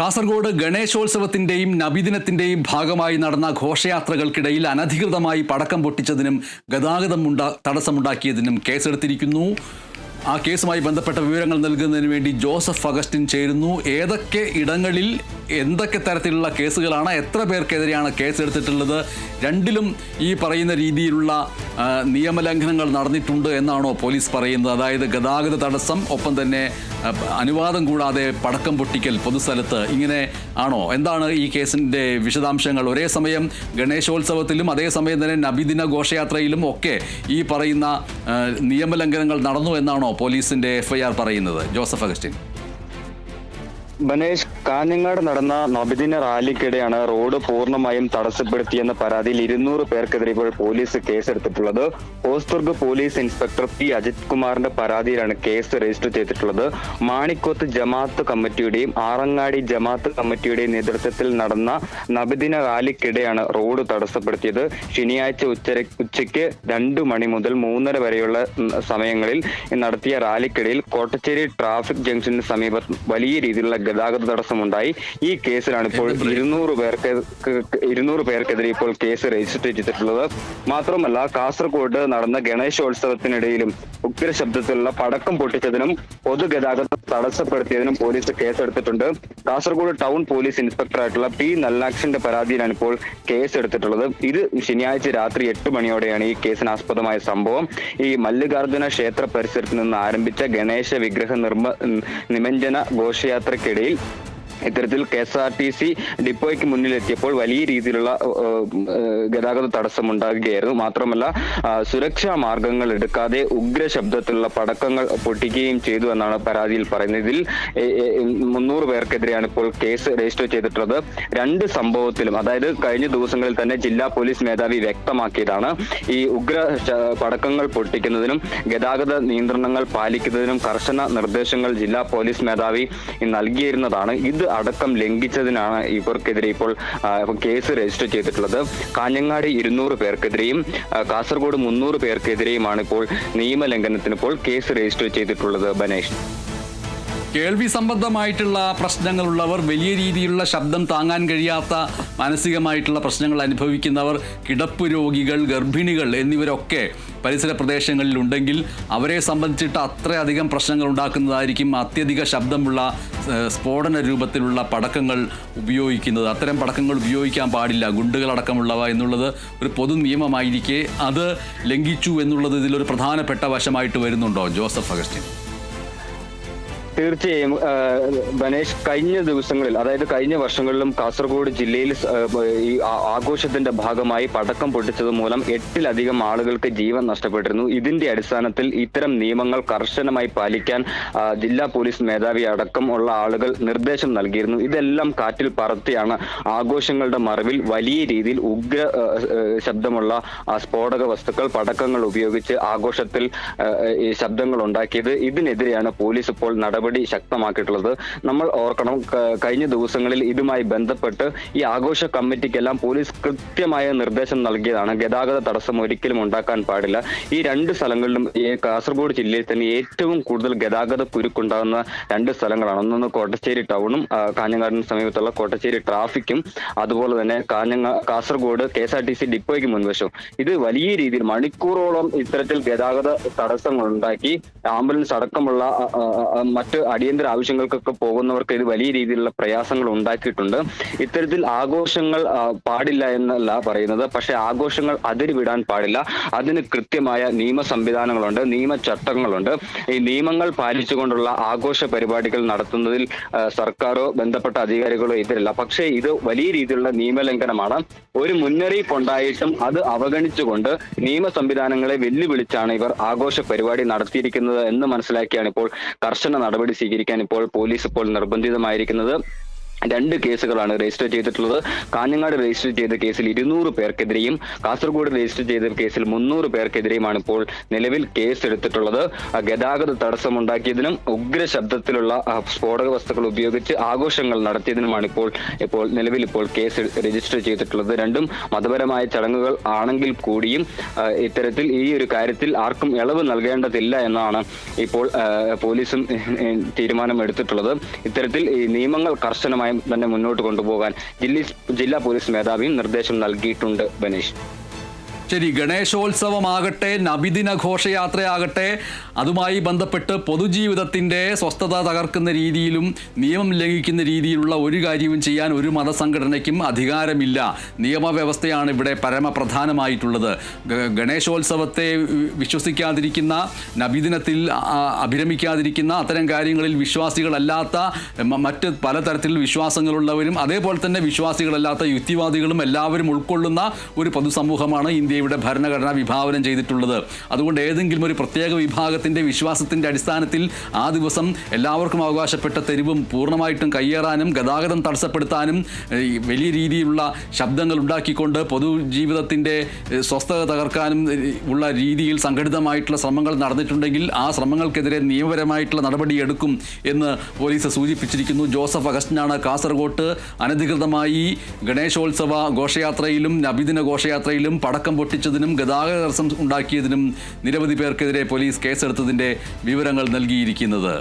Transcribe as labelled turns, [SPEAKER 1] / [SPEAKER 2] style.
[SPEAKER 1] കാസർഗോഡ് ഗണേശോത്സവത്തിന്റെയും നബിദിനത്തിന്റെയും ഭാഗമായി നടന്ന ഘോഷയാത്രകൾക്കിടയിൽ അനധികൃതമായി പടക്കം പൊട്ടിച്ചതിനും ഗതാഗതം തടസ്സമുണ്ടാക്കിയതിനും കേസെടുത്തിരിക്കുന്നു. ആ കേസുമായി ബന്ധപ്പെട്ട വിവരങ്ങൾ നൽകുന്നതിന് വേണ്ടി ജോസഫ് അഗസ്റ്റിൻ ചേരുന്നു. ഏതൊക്കെ ഇടങ്ങളിൽ എന്തൊക്കെ തരത്തിലുള്ള കേസുകളാണ് എത്ര പേർക്കെതിരെയാണ് കേസെടുത്തിട്ടുള്ളത് രണ്ടിലും ഈ പറയുന്ന രീതിയിലുള്ള നിയമലംഘനങ്ങൾ നടന്നിട്ടുണ്ട് എന്നാണോ പോലീസ് പറയുന്നത്. അതായത് ഗതാഗത തടസ്സം ഒപ്പം തന്നെ അനുവാദം കൂടാതെ പടക്കം പൊട്ടിക്കൽ പൊതുസ്ഥലത്ത് ഇങ്ങനെ ആണോ? എന്താണ് ഈ കേസിന്റെ വിശദാംശങ്ങൾ? ഒരേ സമയം ഗണേശോത്സവത്തിലും അതേസമയം തന്നെ നബിദിന ഘോഷയാത്രയിലും ഒക്കെ ഈ പറയുന്ന നിയമലംഘനങ്ങൾ നടന്നു എന്നാണോ പോലീസിന്റെ എഫ്ഐആർ പറയുന്നത്. Joseph Augustine.
[SPEAKER 2] ബനേഷ് കാഞ്ഞങ്ങാട് നടന്ന നബിദിന റാലിക്കിടെയാണ് റോഡ് പൂർണമായും തടസ്സപ്പെടുത്തിയെന്ന പരാതിയിൽ ഇരുന്നൂറ് പേർക്കെതിരെ ഇപ്പോൾ police കേസെടുത്തിട്ടുള്ളത്. Hosdurg police inspector P. Ajith കുമാറിന്റെ പരാതിയിലാണ് കേസ് രജിസ്റ്റർ ചെയ്തിട്ടുള്ളത്. മാണിക്കോത്ത് ജമാഅത്ത് കമ്മിറ്റിയുടെയും ആറങ്ങാടി ജമാഅത്ത് കമ്മിറ്റിയുടെയും നേതൃത്വത്തിൽ നടന്ന നബിദിന റാലിക്കിടെയാണ് റോഡ് തടസ്സപ്പെടുത്തിയത്. ശനിയാഴ്ച ഉച്ച ഉച്ചയ്ക്ക് രണ്ടു മണി മുതൽ മൂന്നര വരെയുള്ള സമയങ്ങളിൽ നടത്തിയ റാലിക്കിടയിൽ കോട്ടച്ചേരി ട്രാഫിക് ജംഗ്ഷന് സമീപം വലിയ രീതിയിലുള്ള ഗതാഗത തടസ്സമുണ്ടായി ഈ കേസിലാണ് ഇപ്പോൾ ഇരുന്നൂറ് പേർക്ക് ഇരുന്നൂറ് പേർക്കെതിരെ ഇപ്പോൾ കേസ് രജിസ്റ്റർ ചെയ്തിട്ടുള്ളത്. മാത്രമല്ല കാസർഗോഡ് നടന്ന ഗണേശോത്സവത്തിനിടയിലും ഉഗ്ര ശബ്ദത്തിലുള്ള പടക്കം പൊട്ടിച്ചതിനും പൊതുഗതാഗതം തടസ്സപ്പെടുത്തിയതിനും പോലീസ് കേസെടുത്തിട്ടുണ്ട്. കാസർഗോഡ് ടൗൺ പോലീസ് ഇൻസ്പെക്ടറായിട്ടുള്ള പി നല്ലാക്ഷന്റെ പരാതിയിലാണ് ഇപ്പോൾ കേസ് എടുത്തിട്ടുള്ളത് ഇത് ശനിയാഴ്ച രാത്രി എട്ട് മണിയോടെയാണ് ഈ കേസിനാസ്പദമായ സംഭവം. ഈ മല്ലികാർജുന ക്ഷേത്ര പരിസരത്ത് നിന്ന് ആരംഭിച്ച ഗണേശ വിഗ്രഹ നിർമ്മ നിമഞ്ജന ഘോഷയാത്രക്കിടയിൽ ഇത്തരത്തിൽ K S R T C ഡിപ്പോയ്ക്ക് മുന്നിലെത്തിയപ്പോൾ വലിയ രീതിയിലുള്ള ഗതാഗത തടസ്സം ഉണ്ടാകുകയായിരുന്നു മാത്രമല്ല സുരക്ഷാ മാർഗങ്ങൾ എടുക്കാതെ ഉഗ്ര ശബ്ദത്തിലുള്ള പടക്കങ്ങൾ പൊട്ടിക്കുകയും ചെയ്തു എന്നാണ് പരാതിയിൽ പറയുന്നത്. ഇതിൽ മുന്നൂറ് പേർക്കെതിരെയാണ് ഇപ്പോൾ കേസ് രജിസ്റ്റർ ചെയ്തിട്ടുള്ളത്. രണ്ട് സംഭവത്തിലും അതായത് കഴിഞ്ഞ ദിവസങ്ങളിൽ തന്നെ ജില്ലാ പോലീസ് മേധാവി വ്യക്തമാക്കിയതാണ്. ഈ ഉഗ്ര പടക്കങ്ങൾ പൊട്ടിക്കുന്നതിനും ഗതാഗത നിയന്ത്രണങ്ങൾ പാലിക്കുന്നതിനും കർശന നിർദ്ദേശങ്ങൾ ജില്ലാ പോലീസ് മേധാവി നൽകിയിരുന്നതാണ്. ഇത് അടക്കം ലംഘിച്ചതിനാണ് ഇവർക്കെതിരെ ഇപ്പോൾ കേസ് രജിസ്റ്റർ ചെയ്തിട്ടുള്ളത്. കാഞ്ഞങ്ങാടി ഇരുന്നൂറ് പേർക്കെതിരെയും കാസർഗോഡ് മുന്നൂറ് പേർക്കെതിരെയുമാണ് ഇപ്പോൾ നിയമലംഘനത്തിന് ഇപ്പോൾ കേസ് രജിസ്റ്റർ ചെയ്തിട്ടുള്ളത് ബനേഷ്.
[SPEAKER 1] കേൾവി സംബന്ധമായിട്ടുള്ള പ്രശ്നങ്ങളുള്ളവർ വലിയ രീതിയിലുള്ള ശബ്ദം താങ്ങാൻ കഴിയാത്ത മാനസികമായിട്ടുള്ള പ്രശ്നങ്ങൾ അനുഭവിക്കുന്നവർ കിടപ്പ് രോഗികൾ ഗർഭിണികൾ എന്നിവരൊക്കെ പരിസര പ്രദേശങ്ങളിൽ ഉണ്ടെങ്കിൽ അവരെ സംബന്ധിച്ചിട്ട് അത്രയധികം പ്രശ്നങ്ങൾ ഉണ്ടാക്കുന്നതായിരിക്കും അത്യധിക ശബ്ദമുള്ള സ്ഫോടന രൂപത്തിലുള്ള പടക്കങ്ങൾ ഉപയോഗിക്കുന്നത്. അത്തരം പടക്കങ്ങൾ ഉപയോഗിക്കാൻ പാടില്ല. ഗുണ്ടുകളടക്കമുള്ളവ എന്നുള്ളത് ഒരു പൊതു നിയമമായിരിക്കെ അത് ലംഘിച്ചു എന്നുള്ളത് ഇതിലൊരു പ്രധാനപ്പെട്ട വശമായിട്ട് വരുന്നുണ്ടോ? ജോസഫ് അഗസ്റ്റിൻ.
[SPEAKER 2] തീർച്ചയായും ബനേഷ് കഴിഞ്ഞ ദിവസങ്ങളിൽ അതായത് കഴിഞ്ഞ വർഷങ്ങളിലും കാസർഗോഡ് ജില്ലയിൽ ഈ ആഘോഷത്തിന്റെ ഭാഗമായി പടക്കം പൊട്ടിച്ചത് മൂലം എട്ടിലധികം ആളുകൾക്ക് ജീവൻ നഷ്ടപ്പെട്ടിരുന്നു. ഇതിന്റെ അടിസ്ഥാനത്തിൽ ഇത്തരം നിയമങ്ങൾ കർശനമായി പാലിക്കാൻ ജില്ലാ പോലീസ് മേധാവി അടക്കം ഉള്ള ആളുകൾ നിർദ്ദേശം നൽകിയിരുന്നു. ഇതെല്ലാം കാറ്റിൽ പറത്തിയാണ് ആഘോഷങ്ങളുടെ മറവിൽ വലിയ രീതിയിൽ ഉഗ്ര ശബ്ദമുള്ള സ്ഫോടക വസ്തുക്കൾ പടക്കങ്ങൾ ഉപയോഗിച്ച് ആഘോഷത്തിൽ ശബ്ദങ്ങൾ ഉണ്ടാക്കിയത്. ഇതിനെതിരെയാണ് പോലീസ് ഇപ്പോൾ നടപടി ശക്തമാക്കിയിട്ടുള്ളത്. നമ്മൾ ഓർക്കണം കഴിഞ്ഞ ദിവസങ്ങളിൽ ഇതുമായി ബന്ധപ്പെട്ട് ഈ ആഘോഷ കമ്മിറ്റിക്കെല്ലാം പോലീസ് കൃത്യമായ നിർദ്ദേശം നൽകിയതാണ്. ഗതാഗത തടസ്സം ഒരിക്കലും ഉണ്ടാക്കാൻ പാടില്ല. ഈ രണ്ട് സ്ഥലങ്ങളിലും കാസർഗോഡ് ജില്ലയിൽ തന്നെ ഏറ്റവും കൂടുതൽ ഗതാഗത കുരുക്കുണ്ടാകുന്ന രണ്ട് സ്ഥലങ്ങളാണ്. ഒന്നൊന്ന് കോട്ടശ്ശേരി ടൗണും കാഞ്ഞങ്ങാടിന് സമീപത്തുള്ള കോട്ടശ്ശേരി ട്രാഫിക്കും അതുപോലെ തന്നെ കാഞ്ഞങ്ങ Kasaragod K S R T C ഡിപ്പോയ്ക്ക് മുൻവശവും. ഇത് വലിയ രീതിയിൽ മണിക്കൂറോളം ഇത്തരത്തിൽ ഗതാഗത തടസ്സങ്ങൾ ഉണ്ടാക്കി ആംബുലൻസ് അടക്കമുള്ള ആ, മറ്റ് അടിയന്തര ആവശ്യങ്ങൾക്കൊക്കെ പോകുന്നവർക്ക് ഇത് വലിയ രീതിയിലുള്ള പ്രയാസങ്ങൾ ഉണ്ടാക്കിയിട്ടുണ്ട്. ഇത്തരത്തിൽ ആഘോഷങ്ങൾ പാടില്ല എന്നല്ല പറയുന്നത്. പക്ഷേ ആഘോഷങ്ങൾ അതിര് വിടാൻ പാടില്ല. അതിന് കൃത്യമായ നിയമ സംവിധാനങ്ങളുണ്ട് നിയമ ചട്ടങ്ങളുണ്ട്. ഈ നിയമങ്ങൾ പാലിച്ചുകൊണ്ടുള്ള ആഘോഷ പരിപാടികൾ നടത്തുന്നതിൽ സർക്കാരോ ബന്ധപ്പെട്ട അധികാരികളോ ഇതിലല്ല പക്ഷേ ഇത് വലിയ രീതിയിലുള്ള നിയമലംഘനമാണ്. ഒരു മുന്നറിയിപ്പ് ഉണ്ടായിട്ടും അത് അവഗണിച്ചുകൊണ്ട് നിയമ സംവിധാനങ്ങളെ വെല്ലുവിളിച്ചാണ് ഇവർ ആഘോഷ പരിപാടി നടത്തിയിരിക്കുന്നത് എന്ന് മനസ്സിലാക്കിയാണ് ഇപ്പോൾ കർശന നടപടി സ്വീകരിക്കാൻ ഇപ്പോൾ പോലീസ് ഇപ്പോൾ നിർബന്ധിതമായിരിക്കുന്നത്. രണ്ട് കേസുകളാണ് രജിസ്റ്റർ ചെയ്തിട്ടുള്ളത്. കാഞ്ഞങ്ങാട് രജിസ്റ്റർ ചെയ്ത കേസിൽ ഇരുന്നൂറ് പേർക്കെതിരെയും കാസർഗോഡ് രജിസ്റ്റർ ചെയ്ത കേസിൽ മുന്നൂറ് പേർക്കെതിരെയുമാണ് ഇപ്പോൾ നിലവിൽ കേസ് എടുത്തിട്ടുള്ളത് ഗതാഗത തടസ്സമുണ്ടാക്കിയതിനും ഉഗ്ര ശബ്ദത്തിലുള്ള സ്ഫോടക വസ്തുക്കൾ ഉപയോഗിച്ച് ആഘോഷങ്ങൾ നടത്തിയതിനുമാണ് ഇപ്പോൾ ഇപ്പോൾ നിലവിൽ ഇപ്പോൾ കേസ് രജിസ്റ്റർ ചെയ്തിട്ടുള്ളത്. രണ്ടും മതപരമായ ചടങ്ങുകൾ ആണെങ്കിൽ കൂടിയും ഇത്തരത്തിൽ ഈ ഒരു കാര്യത്തിൽ ആർക്കും ഇളവ് നൽകേണ്ടതില്ല എന്നാണ് ഇപ്പോൾ പോലീസും തീരുമാനം എടുത്തിട്ടുള്ളത് ഇത്തരത്തിൽ ഈ നിയമങ്ങൾ കർശനമായി തന്നെ മുന്നോട്ട് കൊണ്ടുപോകാൻ ജില്ലാ ജില്ലാ പോലീസ് മേധാവിയും നിർദ്ദേശം നൽകിയിട്ടുണ്ട് ബനേഷ്.
[SPEAKER 1] ശരി ഗണേശോത്സവമാകട്ടെ നബിദിന ഘോഷയാത്രയാകട്ടെ അതുമായി ബന്ധപ്പെട്ട് പൊതുജീവിതത്തിന്റെ സ്വസ്ഥത തകർക്കുന്ന രീതിയിലും നിയമം ലംഘിക്കുന്ന രീതിയിലുള്ള ഒരു കാര്യവും ചെയ്യാൻ ഒരു മതസംഘടനയ്ക്കും അധികാരമില്ല. നിയമവ്യവസ്ഥയാണ് ഇവിടെ പരമപ്രധാനമായിട്ടുള്ളത്. ഗണേശോത്സവത്തെ വിശ്വസിക്കാതിരിക്കുന്ന നബിദിനത്തിൽ അഭിരമിക്കാതിരിക്കുന്ന അത്തരം കാര്യങ്ങളിൽ വിശ്വാസികളല്ലാത്ത മറ്റ് പലതരത്തിൽ വിശ്വാസങ്ങളുള്ളവരും അതേപോലെ തന്നെ വിശ്വാസികളല്ലാത്ത യുക്തിവാദികളും എല്ലാവരും ഉൾക്കൊള്ളുന്ന ഒരു പൊതുസമൂഹമാണ് ഇന്ത്യയുടെ ഭരണഘടന വിഭാവനം ചെയ്തിട്ടുള്ളത്. അതുകൊണ്ട് ഏതെങ്കിലും ഒരു പ്രത്യേക വിഭാഗത്തിന്റെ വിശ്വാസത്തിന്റെ അടിസ്ഥാനത്തിൽ ആ ദിവസം എല്ലാവർക്കും അവകാശപ്പെട്ട തെരുവും പൂർണമായിട്ടും കയ്യേറാനും ഗതാഗതം തടസ്സപ്പെടുത്താനും വലിയ രീതിയിലുള്ള ശബ്ദങ്ങൾ ഉണ്ടാക്കിക്കൊണ്ട് പൊതുജീവിതത്തിന്റെ സ്വസ്ഥത തകർക്കാനും ഉള്ള രീതിയിൽ സംഘടിതമായിട്ടുള്ള ശ്രമങ്ങൾ നടന്നിട്ടുണ്ടെങ്കിൽ ആ ശ്രമങ്ങൾക്കെതിരെ നിയമപരമായിട്ടുള്ള നടപടിയെടുക്കും എന്ന് പോലീസ് സൂചിപ്പിച്ചിരിക്കുന്നു. ജോസഫ് അഗസ്റ്റിനാണ് കാസർഗോട്ട് അനധികൃതമായി ഗണേശോത്സവ ഘോഷയാത്രയിലും നബിദിന ഘോഷയാത്രയിലും പടക്കം പൊട്ടിച്ചതിനും ഗതാഗത തടസ്സം ഉണ്ടാക്കിയതിനും നിരവധി പേർക്കെതിരെ പോലീസ് കേസെടുത്തതിന്റെ വിവരങ്ങൾ നൽകിയിരിക്കുന്നത്.